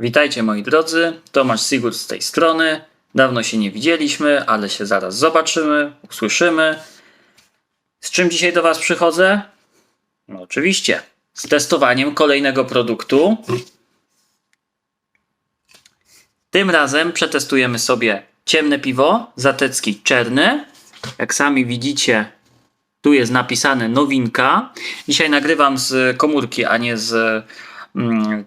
Witajcie moi drodzy, Tomasz Sigurd z tej strony. Dawno się nie widzieliśmy, ale się zaraz zobaczymy, usłyszymy. Z czym dzisiaj do Was przychodzę? No oczywiście, z testowaniem kolejnego produktu. Tym razem przetestujemy sobie ciemne piwo, zatecki czerny. Jak sami widzicie, tu jest napisane nowinka. Dzisiaj nagrywam z komórki, a nie z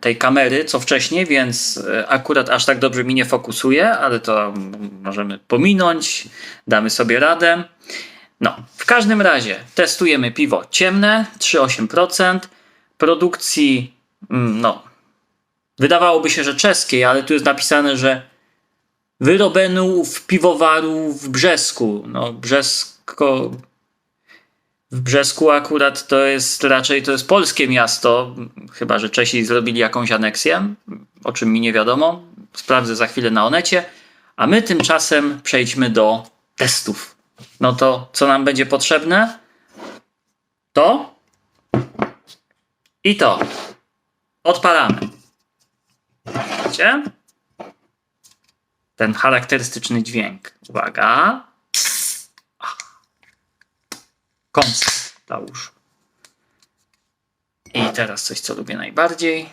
tej kamery, co wcześniej, więc e, akurat aż tak dobrze mi nie fokusuje, ale to mm, możemy pominąć, damy sobie radę. No, w każdym razie testujemy piwo ciemne, 3,8%, produkcji, mm, no, wydawałoby się, że czeskiej, ale tu jest napisane, że wyrobenu w piwowaru w Brzesku. No, Brzesko, w Brzesku akurat to jest raczej to jest polskie miasto, chyba że Czesi zrobili jakąś aneksję, o czym mi nie wiadomo. Sprawdzę za chwilę na Onecie. A my tymczasem przejdźmy do testów. No to co nam będzie potrzebne? To i to. Odpalamy. Widzicie? Ten charakterystyczny dźwięk. Uwaga. Kąs załóż. I teraz coś, co lubię najbardziej.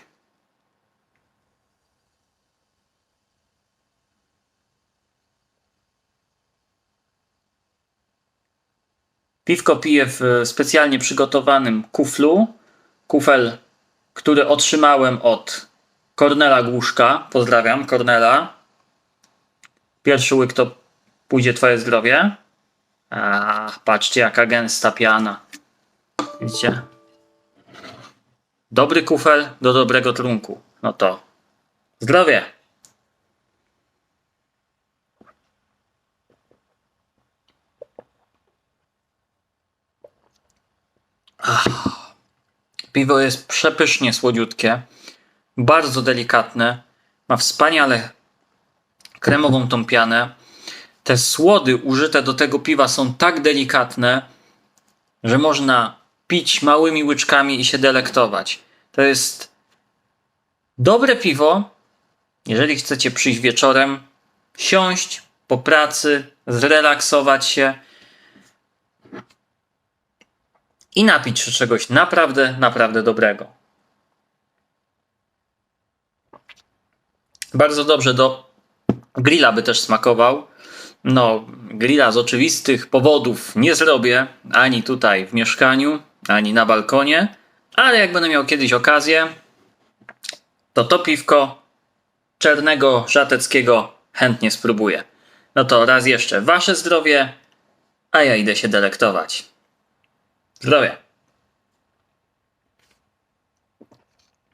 Piwko piję w specjalnie przygotowanym kuflu. Kufel, który otrzymałem od Kornela Głuszka. Pozdrawiam, Kornela. Pierwszy łyk to pójdzie twoje zdrowie. A, patrzcie jaka gęsta piana. Widzicie? Dobry kufel do dobrego trunku. No to zdrowie. Ach. Piwo jest przepysznie słodziutkie, bardzo delikatne, ma wspaniale kremową tą pianę. Te słody użyte do tego piwa są tak delikatne, że można pić małymi łyczkami i się delektować. To jest dobre piwo, jeżeli chcecie przyjść wieczorem, siąść po pracy, zrelaksować się i napić się czegoś naprawdę, naprawdę dobrego. Bardzo dobrze do grilla by też smakował. No, grilla z oczywistych powodów nie zrobię ani tutaj w mieszkaniu, ani na balkonie, ale jak będę miał kiedyś okazję, to to piwko czarnego żateckiego chętnie spróbuję. No to raz jeszcze wasze zdrowie, a ja idę się delektować. Zdrowie.